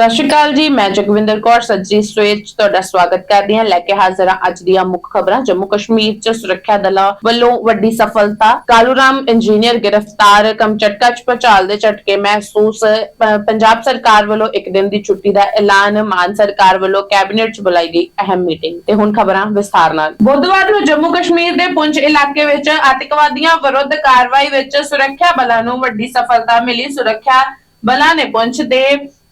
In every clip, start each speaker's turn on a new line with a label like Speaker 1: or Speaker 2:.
Speaker 1: ਸਤਿ ਸ਼੍ਰੀ ਅਕਾਲ ਜੀ, ਮੈਂ ਜਗਵਿੰਦਰ ਕੌਰ, ਸੱਜੀ ਸਵੇਰ ਤੁਹਾਡਾ ਸਵਾਗਤ ਕਰਦੀ ਹਾਂ। ਲੈ ਕੇ ਹਾਜ਼ਰ ਹਾਂ ਅੱਜ ਦੀਆਂ ਮੁੱਖ ਖਬਰਾਂ। ਜੰਮੂ ਕਸ਼ਮੀਰ 'ਚ ਸੁਰੱਖਿਆ ਦਲਾਂ ਵੱਲੋਂ ਵੱਡੀ ਸਫਲਤਾ। ਕਾਲੂਰਾਮ ਇੰਜੀਨੀਅਰ ਗ੍ਰਿਫਤਾਰ ਕਮਚਟਕਾ 'ਚ ਪਚਾਲ ਦੇ ਝਟਕੇ। ਮਹਿਸੂਸ ਪੰਜਾਬ ਸਰਕਾਰ ਵੱਲੋਂ ਇੱਕ ਦਿਨ ਦੀ ਛੁੱਟੀ ਦਾ ਐਲਾਨ। ਮਾਨ ਸਰਕਾਰ ਵੱਲੋਂ ਕੈਬਨਿਟ 'ਚ ਬੁਲਾਈ ਗਈ ਅਹਿਮ ਮੀਟਿੰਗ। ਤੇ ਹੁਣ ਖਬਰਾਂ ਵਿਸਥਾਰ ਨਾਲ। ਬੁੱਧਵਾਰ ਨੂੰ ਜੰਮੂ ਕਸ਼ਮੀਰ ਦੇ ਪੁੰਛ ਇਲਾਕੇ ਵਿੱਚ ਆਤੰਕਵਾਦੀਆਂ ਵਿਰੁੱਧ ਕਾਰਵਾਈ ਵਿੱਚ ਸੁਰੱਖਿਆ ਬਲਾਂ ਨੂੰ ਵੱਡੀ ਸਫਲਤਾ ਮਿਲੀ। ਸੁਰੱਖਿਆ ਬਲਾਂ ਨੇ ਪੁੰਛ ਦੇ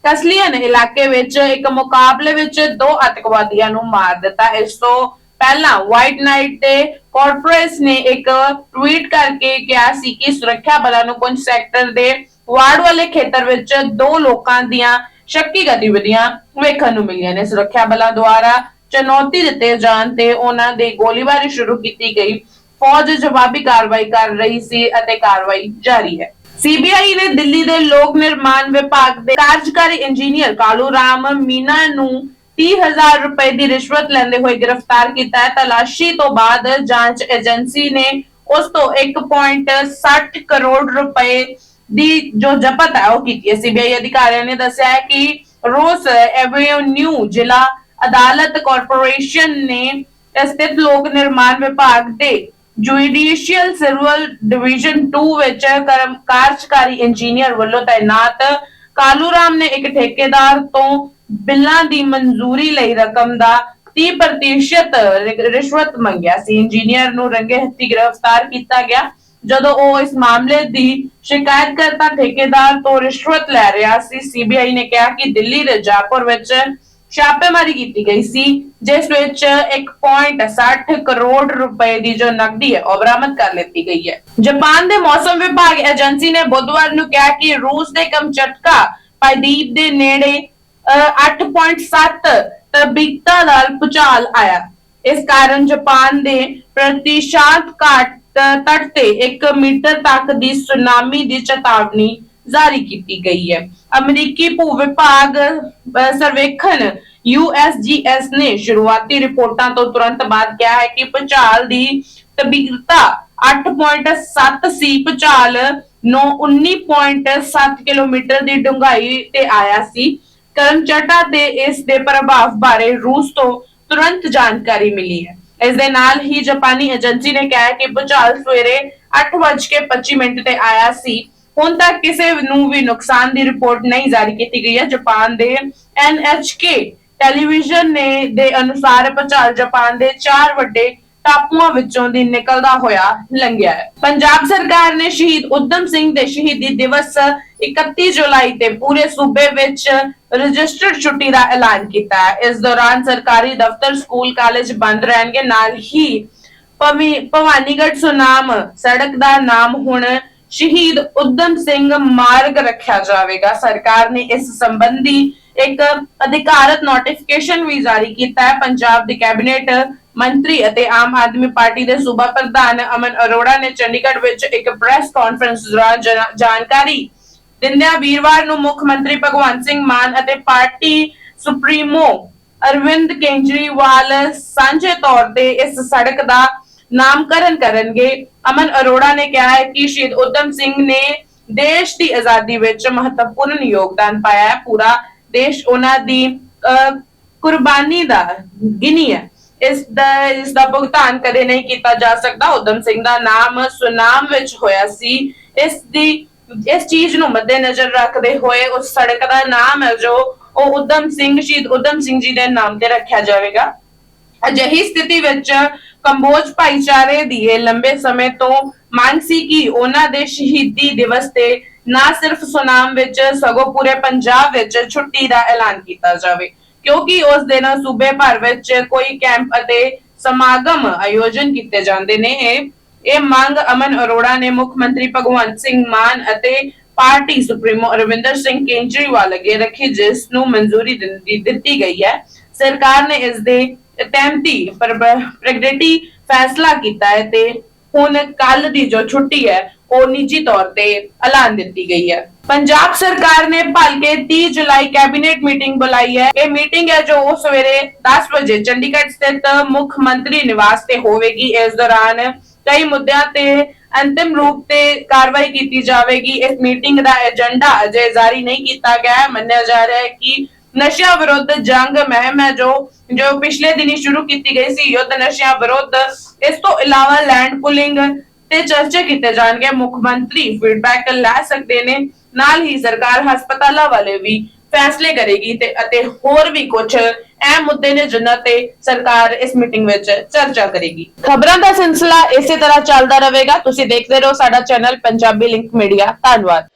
Speaker 1: ਕਸਲੀਅਨ ਇਲਾਕੇ ਵਿੱਚ ਇੱਕ ਮੁਕਾਬਲੇ ਵਿੱਚ ਦੋ ਆਤੰਕਵਾਦੀਆਂ ਨੂੰ ਮਾਰ ਦਿੱਤਾ। ਇਸ ਤੋਂ ਪਹਿਲਾਂ ਵਾਈਟ ਨਾਈਟ ਤੇ ਕਾਰਪੋਰੇਸ ਨੇ ਇੱਕ ਟਵੀਟ ਕਰਕੇ ਕਿਹਾ ਸੀ ਕਿ ਸੁਰੱਖਿਆ ਬਲਾਂ ਨੂੰ ਪੁੰਛ ਸੈਕਟਰ ਦੇ ਵਾਰਡ ਵਾਲੇ ਖੇਤਰ ਵਿੱਚ ਦੋ ਲੋਕਾਂ ਦੀਆਂ ਸ਼ੱਕੀ ਗਤੀਵਿਧੀਆਂ ਵੇਖਣ ਨੂੰ ਮਿਲੀਆਂ ਨੇ। ਸੁਰੱਖਿਆ ਬਲਾਂ ਦੁਆਰਾ ਚੁਣੌਤੀ ਦਿੱਤੇ ਜਾਣ ਤੇ ਉਹਨਾਂ ਦੀ ਗੋਲੀਬਾਰੀ ਸ਼ੁਰੂ ਕੀਤੀ ਗਈ। ਫੌਜ ਜਵਾਬੀ ਕਾਰਵਾਈ ਕਰ ਰਹੀ ਸੀ ਅਤੇ ਕਾਰਵਾਈ ਜਾਰੀ ਹੈ। ਸੀਬੀਆਈ ਨੇ ਦਿੱਲੀ ਦੇ ਲੋਕ ਨਿਰਮਾਣ ਵਿਭਾਗ ਦੇ ਕਾਰਜਕਾਰੀ ਇੰਜੀਨੀਅਰ ਕਾਲੂ ਰਾਮ ਮੀਨਾ ਨੂੰ 30000 ਰੁਪਏ ਦੀ ਰਿਸ਼ਵਤ ਲੈਂਦੇ ਹੋਏ ਗ੍ਰਿਫਤਾਰ ਕੀਤਾ ਹੈ। ਤਲਾਸ਼ੀ ਤੋਂ ਬਾਅਦ ਜਾਂਚ ਏਜੰਸੀ ਨੇ ਉਸ ਤੋਂ 1.60 ਕਰੋੜ ਰੁਪਏ ਦੀ ਜੋ ਜ਼ਬਤ ਹੈ ਉਹ ਕੀਤੀ ਹੈ। ਸੀਬੀਆਈ ਅਧਿਕਾਰੀਆਂ ਨੇ ਦੱਸਿਆ ਹੈ ਕਿ ਰੋਸ ਐਵੇਨਿਊ ਜ਼ਿਲ੍ਹਾ ਅਦਾਲਤ ਕਾਰਪੋਰੇਸ਼ਨ ਨੇ ਸਥਿਤ ਲੋਕ ਨਿਰਮਾਣ ਵਿਭਾਗ ਦੇ ਜੁਡੀਸ਼ੀਅਲ ਸਿਵਲ ਡਿਵੀਜ਼ਨ 2 ਵਿੱਚ ਕਾਰਜਕਾਰੀ ਇੰਜੀਨੀਅਰ ਵੱਲੋਂ ਤਾਇਨਾਤ ਕਾਲੂ ਰਾਮ ਨੇ ਇੱਕ ਠੇਕੇਦਾਰ ਤੋਂ ਬਿੱਲਾਂ ਦੀ ਮਨਜ਼ੂਰੀ ਲਈ ਰਕਮ ਦਾ 30% ਰਿਸ਼ਵਤ ਮੰਗਿਆ ਸੀ। ਇੰਜੀਨੀਅਰ ਨੂੰ ਰੰਗੇ ਹੱਥੀ ਗ੍ਰਿਫਤਾਰ ਕੀਤਾ ਗਿਆ। ਜਦੋਂ ਉਹ ਇਸ ਮਾਮਲੇ ਦੀ ਸ਼ਿਕਾਇਤ ਸ਼ਿਕਾਇਤਕਰਤਾ ਠੇਕੇਦਾਰ ਤੋਂ ਰਿਸ਼ਵਤ ਲੈ ਰਿਹਾ ਸੀ ਸੀਬੀਆਈ ਨੇ ਕਿਹਾ ਕਿ ਦਿੱਲੀ ਦੇ ਜਾਪੁਰ ਵਿੱਚ ਛਾਪੇਮਾਰੀ ਕੀਤੀ ਗਈ ਸੀ ਜਿਸ ਵਿੱਚ 1.60 ਕਰੋੜ ਰੁਪਏ ਦੀ ਜੋ ਨਕਦੀ ਹੈ ਉਹ ਬਰਾਮਦ ਕਰ ਲਿੱਤੀ ਗਈ ਹੈ। ਜਾਪਾਨ ਦੇ ਮੌਸਮ ਵਿਭਾਗ ਏਜੰਸੀ ਨੇ ਬੁੱਧਵਾਰ ਨੂੰ ਕਿਹਾ ਕਿ ਰੂਸ ਦੇ ਕਮਚਟਕਾ ਪਾਈਦੀਪ ਦੇ ਨੇੜੇ ਅਹ, 8.7 ਤਬੀਕਤਾ ਨਾਲ ਭੂਚਾਲ ਆਇਆ। ਇਸ ਕਾਰਨ ਜਾਪਾਨ ਦੇ ਪ੍ਰਤੀਸ਼ਾਤ ਘਾਟ ਤੱਟ ਤੇ 1 ਮੀਟਰ ਤੱਕ ਦੀ ਸੁਨਾਮੀ ਦੀ ਚੇਤਾਵਨੀ ਜਾਰੀ ਕੀਤੀ ਗਈ ਹੈ। ਅਮਰੀਕੀ ਭੂ ਵਿਭਾਗ ਅਹ, ਸਰਵੇਖਣ USGS ਨੇ ਸ਼ੁਰੂਆਤੀ ਰਿਪੋਰਟਾਂ ਤੋਂ ਤੁਰੰਤ ਬਾਅਦ ਕਿਹਾ ਹੈ ਕਿ ਭੂਚਾਲ ਦੀ ਤਬੀਕਤਾ 8.7 ਸੀ। ਭੂਚਾਲ ਨੂੰ 19.7 ਕਿਲੋਮੀਟਰ ਦੀ ਡੂੰਘਾਈ ਤੇ ਆਇਆ ਸੀ। ਕਰਮਚਟਾ ਤੇ ਇਸ ਦੇ ਪ੍ਰਭਾਵ ਬਾਰੇ ਰੂਸ ਤੋਂ ਤੁਰੰਤ ਜਾਣਕਾਰੀ ਮਿਲੀ ਹੈ। ਇਸ ਦੇ ਨਾਲ ਹੀ ਜਾਪਾਨੀ ਏਜੰਸੀ ਨੇ ਕਿਹਾ ਕਿ ਭੂਚਾਲ ਸਵੇਰੇ 8:25 ਮਿੰਟ ਤੇ ਆਇਆ ਸੀ। ਹੁਣ ਤੱਕ ਕਿਸੇ ਨੂੰ ਵੀ ਨੁਕਸਾਨ ਦੀ ਰਿਪੋਰਟ ਨਹੀਂ ਜਾਰੀ ਕੀਤੀ ਗਈ ਹੈ। ਜਾਪਾਨ ਦੇ NHK ਟੈਲੀਵਿਜ਼ਨ ਨੇ ਦੇ ਅਨੁਸਾਰ ਭੂਚਾਲ ਜਾਪਾਨ ਦੇ ਚਾਰ ਵੱਡੇ ਟਾਪੂਆਂ ਵਿੱਚੋਂ ਦੀ ਨਿਕਲਦਾ ਹੋਇਆ ਲੰਘਿਆ ਹੈ। ਪੰਜਾਬ ਸਰਕਾਰ ਨੇ ਸ਼ਹੀਦ ਉਦਮ ਸਿੰਘ ਦੇ ਸ਼ਹੀਦੀ ਦਿਵਸ 31 ਜੁਲਾਈ ਤੇ ਪੂਰੇ ਸੂਬੇ ਵਿੱਚ ਰਜਿਸਟਰਡ ਛੁੱਟੀ ਦਾ ਐਲਾਨ ਕੀਤਾ ਹੈ। ਇਸ ਦੌਰਾਨ ਸਰਕਾਰੀ ਦਫ਼ਤਰ, ਸਕੂਲ, ਕਾਲਜ ਬੰਦ ਰਹਿਣਗੇ। ਨਾਲ ਹੀ ਭਵੀ- ਭਵਾਨੀਗੜ੍ਹ ਸੁਨਾਮ ਸੜਕ ਦਾ ਨਾਮ ਹੁਣ ਸ਼ਹੀਦ ਉਦਮ ਸਿੰਘ ਮਾਰਗ ਰੱਖਿਆ ਜਾਵੇਗਾ। ਸਰਕਾਰ ਨੇ ਇਸ ਸੰਬੰਧੀ ਇੱਕ ਅਧਿਕਾਰਤ ਨੋਟੀਫਿਕੇਸ਼ਨ ਵੀ ਜਾਰੀ ਕੀਤਾ ਹੈ। ਪੰਜਾਬ ਦੀ ਕੈਬਨਿਟ ਮੰਤਰੀ ਅਤੇ ਆਮ ਆਦਮੀ ਪਾਰਟੀ ਦੇ ਸੂਬਾ ਪ੍ਰਧਾਨ ਅਮਨ ਅਰੋੜਾ ਨੇ ਚੰਡੀਗੜ੍ਹ ਵਿੱਚ ਇੱਕ ਪ੍ਰੈਸ ਕਾਨਫਰੰਸ ਦੌਰਾਨ ਜਾਣਕਾਰੀ ਦਿੰਦਿਆਂ ਵੀਰਵਾਰ ਨੂੰ ਮੁੱਖ ਮੰਤਰੀ ਭਗਵੰਤ ਸਿੰਘ ਮਾਨ ਅਤੇ ਪਾਰਟੀ ਸੁਪਰੀਮੋ ਅਰਵਿੰਦ ਕੇਜਰੀਵਾਲ ਸਾਂਝੇ ਤੌਰ ਤੇ ਇਸ ਸੜਕ ਦਾ ਨਾਮਕਰਨ ਕਰਨਗੇ। ਅਮਨ ਅਰੋੜਾ ਨੇ ਕਿਹਾ ਹੈ ਕਿ ਸ਼ਹੀਦ ਉਦਮ ਸਿੰਘ ਨੇ ਦੇਸ਼ ਦੀ ਆਜ਼ਾਦੀ ਵਿੱਚ ਮਹੱਤਵਪੂਰਨ ਯੋਗਦਾਨ ਪਾਇਆ ਹੈ। ਪੂਰਾ ਦੇਸ਼ ਉਹਨਾਂ ਦੀ ਕੁਰਬਾਨੀ ਦਾ ਗਿਣੀ ਹੈ। ਇਸ ਦਾ ਇਸ ਦਾ ਭੁਗਤਾਨ ਕਦੇ ਨਹੀਂ ਕੀਤਾ ਜਾ ਸਕਦਾ। ਉਦਮ ਸਿੰਘ ਦਾ ਨਾਮ ਸੁਨਾਮ ਵਿੱਚ ਹੋਇਆ ਸੀ। ਇਸ ਦੀ, ਇਸ ਚੀਜ਼ ਨੂੰ ਮੱਦੇਨਜ਼ਰ ਰੱਖਦੇ ਹੋਏ ਉਸ ਸੜਕ ਦਾ ਨਾਮ ਹੈ ਜੋ ਉਹ ਉਦਮ ਸਿੰਘ, ਸ਼ਹੀਦ ਉਦਮ ਸਿੰਘ ਜੀ ਦੇ ਨਾਮ ਤੇ ਰੱਖਿਆ ਜਾਵੇਗਾ। ਅਜਿਹੀ ਸਥਿਤੀ ਵਿੱਚ ਕੰਬੋਜ ਭਾਈਚਾਰੇ ਦੀ ਇਹ ਲੰਬੇ ਸਮੇਂ ਤੋਂ ਮੰਗ ਸੀ ਕਿ ਉਹਨਾਂ ਦੇ ਸ਼ਹੀਦੀ ਦਿਵਸ ਤੇ ਨਾ ਸਿਰਫ ਸੁਨਾਮ ਵਿੱਚ, ਸਗੋਂ ਪੂਰੇ ਪੰਜਾਬ ਵਿੱਚ ਛੁੱਟੀ ਦਾ ਐਲਾਨ ਕੀਤਾ ਜਾਵੇ। ਕਿਉਂਕਿ ਉਸ ਦਿਨ ਸੂਬੇ ਭਰ ਵਿੱਚ ਕੋਈ ਕੈਂਪ ਅਤੇ ਸਮਾਗਮ ਆਯੋਜਨ ਕੀਤੇ ਜਾਂਦੇ ਨੇ। ਇਹ ਮੰਗ ਅਮਨ ਅਰੋੜਾ ਨੇ ਮੁੱਖ ਮੰਤਰੀ ਭਗਵੰਤ ਸਿੰਘ ਮਾਨ ਅਤੇ ਪਾਰਟੀ ਸੁਪਰੀਮੋ ਅਰਵਿੰਦਰ ਸਿੰਘ ਕੇਜਰੀਵਾਲ ਅੱਗੇ ਰੱਖੀ, ਜਿਸ ਨੂੰ ਮਨਜ਼ੂਰੀ ਦਿੰਦੀ- ਦਿੱਤੀ ਗਈ ਹੈ। ਸਰਕਾਰ ਨੇ ਇਸ ਦੇ ਤਹਿਮਤੀ ਪ੍ਰੈਗਨੈਂਟੀ ਫੈਸਲਾ ਕੀਤਾ ਹੈ ਤੇ ਹੁਣ ਕੱਲ ਦੀ ਜੋ ਛੁੱਟੀ ਹੈ, ਉਹ ਨਿੱਜੀ ਤੌਰ ਤੇ ਐਲਾਨ ਦਿੱਤੀ ਗਈ ਹੈ। ਪੰਜਾਬ ਸਰਕਾਰ ਨੇ ਭਲਕੇ 30 ਜੁਲਾਈ ਕੈਬਨਿਟ ਮੀਟਿੰਗ ਬੁਲਾਈ ਹੈ। ਇਹ ਮੀਟਿੰਗ ਹੈ ਜੋ ਸਵੇਰੇ 10 ਵਜੇ ਚੰਡੀਗੜ੍ਹ ਸਥਿਤ ਮੁੱਖ ਮੰਤਰੀ ਨਿਵਾਸ ਤੇ ਹੋਵੇਗੀ। ਇਸ ਦੌਰਾਨ ਕਈ ਮੁੱਦਿਆਂ ਤੇ ਅੰਤਿਮ ਰੂਪ ਤੇ ਕਾਰਵਾਈ ਕੀਤੀ ਜਾਵੇਗੀ। ਇਸ ਮੀਟਿੰਗ ਦਾ ਏਜੰਡਾ ਅਜੇ ਜਾਰੀ ਨਹੀਂ ਕੀਤਾ ਗਿਆ। ਹੈ ਮੰਨਿਆ ਜਾ ਰਿਹਾ ਹੈ ਕਿ ਨਸ਼ਿਆਂ ਵਿਰੁੱਧ ਜੰਗ ਮਹਿਮ ਹੈ, ਜੋ ਜੋ ਪਿਛਲੇ ਦਿਨੀ ਸ਼ੁਰੂ ਕੀਤੀ ਗਈ ਸੀ, ਯੁੱਧ ਨਸ਼ਿਆਂ ਵਿਰੁੱਧ। ਇਸ ਤੋਂ ਇਲਾਵਾ ਲੈਂਡ ਪੁਲਿੰਗ ਤੇ ਚਰਚੇ ਕੀਤੇ ਜਾਣਗੇ। ਮੁੱਖ ਮੰਤਰੀ ਫੀਡਬੈਕ ਲੈ ਸਕਦੇ ਨੇ। ਨਾਲ ਹੀ ਸਰਕਾਰ ਹਸਪਤਾਲਾਂ ਵਾਲੇ ਵੀ ਫੈਸਲੇ ਕਰੇਗੀ ਤੇ, ਅਤੇ ਹੋਰ ਵੀ ਕੁਝ ਅਹਿਮ ਮੁੱਦੇ ਨੇ, ਜਿਨ੍ਹਾਂ ਤੇ ਸਰਕਾਰ ਇਸ ਮੀਟਿੰਗ ਵਿੱਚ ਚਰਚਾ ਕਰੇਗੀ। ਖਬਰਾਂ ਦਾ ਸਿਲਸਿਲਾ ਇਸੇ ਤਰ੍ਹਾਂ ਚੱਲਦਾ ਰਹੇਗਾ। ਤੁਸੀਂ ਦੇਖਦੇ ਰਹੋ ਸਾਡਾ ਚੈਨਲ ਪੰਜਾਬੀ ਲਿੰਕ ਮੀਡੀਆ। ਧੰਨਵਾਦ।